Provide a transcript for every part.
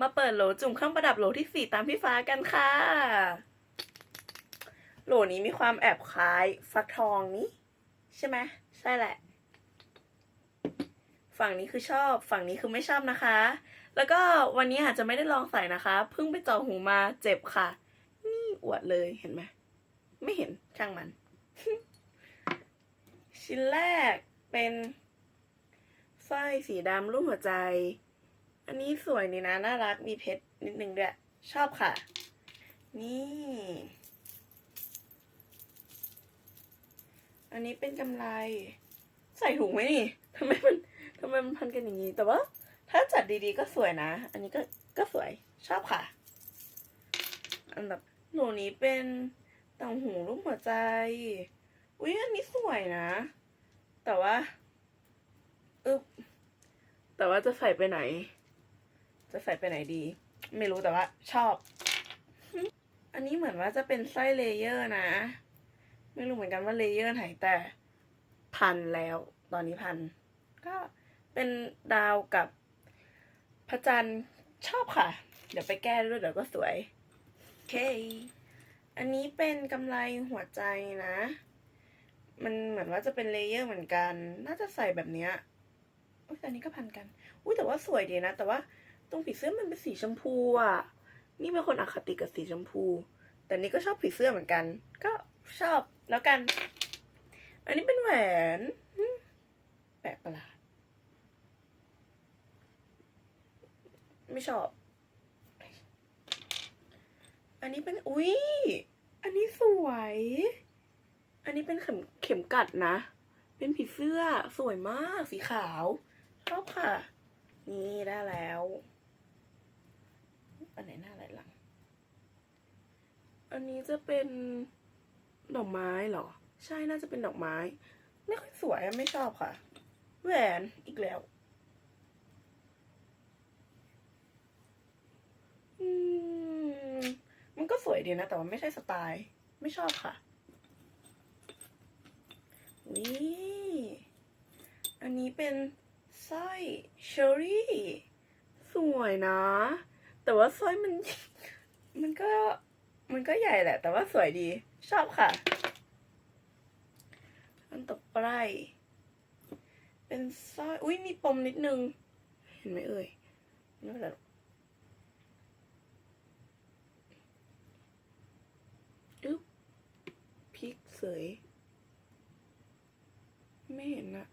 มาเปิดโหลจุ่มเครื่องประดับโหลที่สี่ตามพี่ฟ้ากันค่ะ โหลนี้มีความแอบคล้ายฟักทองนี้ใช่ไหมใช่แหละ ฝั่งนี้คือชอบ ฝั่งนี้คือไม่ชอบนะคะ แล้วก็วันนี้อาจจะไม่ได้ลองใส่นะคะ เพิ่งไปเจาะหูมาเจ็บค่ะ นี่อวดเลยเห็นไหมไม่เห็นช่างมัน ชิ้นแรกเป็นสร้อยสีดำรูปหัวใจ อันนี้สวยนี่นะ น่ารัก มีเพชรนิดนึงด้วย ชอบค่ะ นี่ อันนี้เป็นกำไร ใส่ถุงไหมนี่ทำไมมันทำไมมันพันกันอย่างนี้ แต่ว่า ถ้าจัดดีๆก็สวยนะ อันนี้ก็ก็สวย ชอบค่ะ อันดับโหนูนี้เป็นต่างหูรูปหัวใจ อุ้ยอันนี้สวยนะ แต่ว่า อึบแต่ว่าจะใส่ไปไหน จะใส่ไปไหนดี ไม่รู้แต่ว่าชอบ อันนี้เหมือนว่าจะเป็นสร้อยเลเยอร์นะ ไม่รู้เหมือนกันว่าเลเยอร์ไหนแต่พันแล้ว ตอนนี้พัน ก็เป็นดาวกับพระจันทร์ชอบค่ะ เดี๋ยวไปแก้ด้วยเดี๋ยวก็สวยโอเค อันนี้เป็นกำไรหัวใจนะ มันเหมือนว่าจะเป็นเลเยอร์เหมือนกัน น่าจะใส่แบบเนี้ยอุ้ยแต่อันนี้ก็พันกัน อุ้ยแต่ว่าสวยดีนะ แต่ว่า ตรงผีเสื้อมันเป็นสีชมพูอะ นี่เป็นคนอคติกับสีชมพู แต่นี่ก็ชอบผีเสื้อเหมือนกัน ก็ชอบแล้วกัน อันนี้เป็นแหวนแปลกประหลาด ไม่ชอบ อันนี้เป็น อุ๊ยอันนี้สวย อันนี้เป็นเข็มเข็มกัดนะ เป็นผีเสื้อสวยมากสีขาว ชอบค่ะ นี่ได้แล้ว ไหนหน้าอะไรหลัง อันนี้จะเป็นดอกไม้เหรอ ใช่น่าจะเป็นดอกไม้ ไม่ค่อยสวยไม่ชอบค่ะ แหวนอีกแล้ว อืม มันก็สวยดีนะ แต่ว่าไม่ใช่สไตล์ ไม่ชอบค่ะนี่อันนี้เป็นสร้อยเชอรี่ สวยนะ แต่ว่าสร้อยมัน มันก็ มันก็ใหญ่แหละ แต่ว่าสวยดี ชอบค่ะ อันต่อไปเป็นสร้อย อุ้ยมีปมนิดนึง เห็นไหมเอ่ยไม่เป็นไรหรอกอึ๊บพิกเสย ไม่เห็นนะ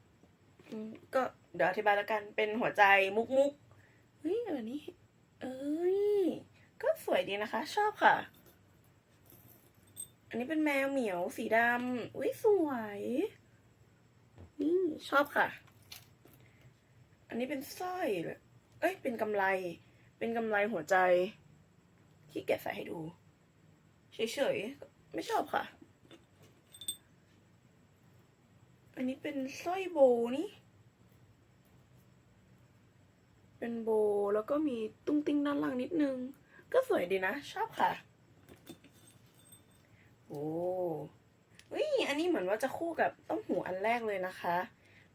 ก็เดี๋ยวอธิบายแล้วกัน เป็นหัวใจมุกมุกเฮ้ยแบบนี้ เอ้ย ก็สวยดีนะคะ ชอบค่ะ อันนี้เป็นแมวเหมียวสีดำอุ้ยสวยนี่ชอบค่ะ อันนี้เป็นสร้อย เอ้ย เป็นกำไร เป็นกำไรหัวใจที่แกะใส่ให้ดู เฉยๆ ไม่ชอบค่ะ อันนี้เป็นสร้อยโบนี่ เป็นโบแล้วก็มีตุ้งติ้งด้านล่างนิดนึง ก็สวยดีนะ ชอบค่ะ โอ้เฮ้ยอันนี้เหมือนว่าจะคู่กับต้องหูอันแรกเลยนะคะ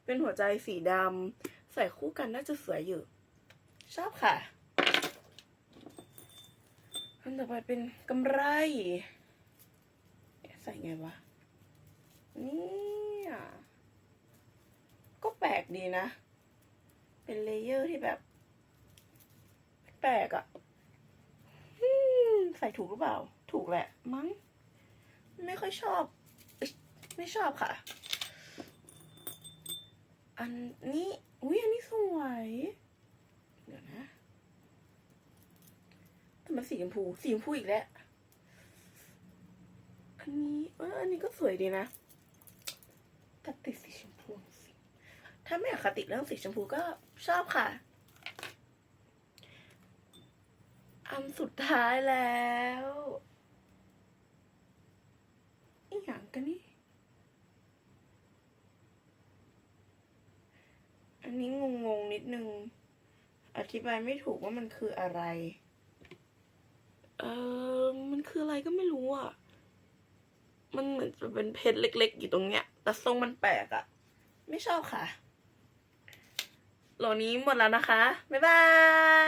เป็นหัวใจสีดำใส่คู่กันน่าจะสวยอยู่ ชอบค่ะอันต่อไปเป็นกำไรใส่ไงวะเนี่ยก็แปลกดีนะ เป็นเลเยอร์ที่แบบ ปลกอะ่ะใส่ถูกหรือเปล่า ถูกแหละ มั้ง ไม่ค่อยชอบ ไม่ชอบค่ะ อันนี้ อุ้ยอันนี้สวย เดี๋ยวนะแต่มันสีชมพู สีชมพูอีกแล้ว อันนี้เอออันนี้ก็สวยดีนะแต่ติดสีชมพู ถ้าไม่อคติเรื่องสีชมพูก็ชอบค่ะ อันสุดท้ายแล้วอีหยังกันนี่อันนี้งงๆนิดนึง อธิบายไม่ถูกว่ามันคืออะไร เออมันคืออะไรก็ไม่รู้อะ มันเหมือนจะเป็นเพชรเล็ก ๆ อยู่ตรงเนี้ย แต่ทรงมันแปลกอะ ไม่ชอบค่ะโหลนี้หมดแล้วนะคะ บ๊ายบา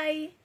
ย